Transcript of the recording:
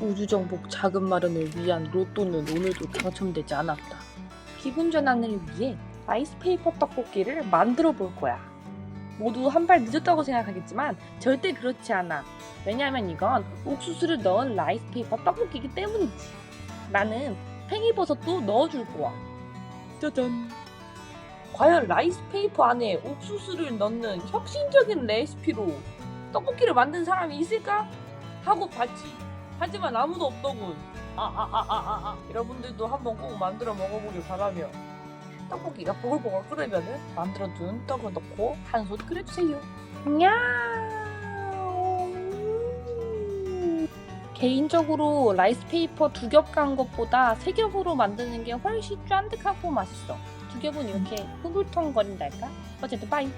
우주정복 자금 마련을 위한 로또는 오늘도 당첨되지 않았다. 기분 전환을 위해 라이스페이퍼 떡볶이를 만들어 볼 거야. 모두 한 발 늦었다고 생각하겠지만 절대 그렇지 않아. 왜냐하면 이건 옥수수를 넣은 라이스페이퍼 떡볶이기 때문이지. 나는 팽이버섯도 넣어줄 거야. 짜잔. 과연 라이스페이퍼 안에 옥수수를 넣는 혁신적인 레시피로 떡볶이를 만든 사람이 있을까? 하고 봤지. 하지만 아무도 없더군. 아아 아 아 아 여러분들도 한번 꼭 만들어 먹어보길 바라며 떡볶이가 보글보글 끓으면은 만들어둔 떡을 넣고 한솥 끓여주세요. 냐. 개인적으로 라이스페이퍼 두 겹 간 것보다 세 겹으로 만드는 게 훨씬 쫀득하고 맛있어. 두 겹은 이렇게 흐물텅거린달까? 어쨌든 빠이.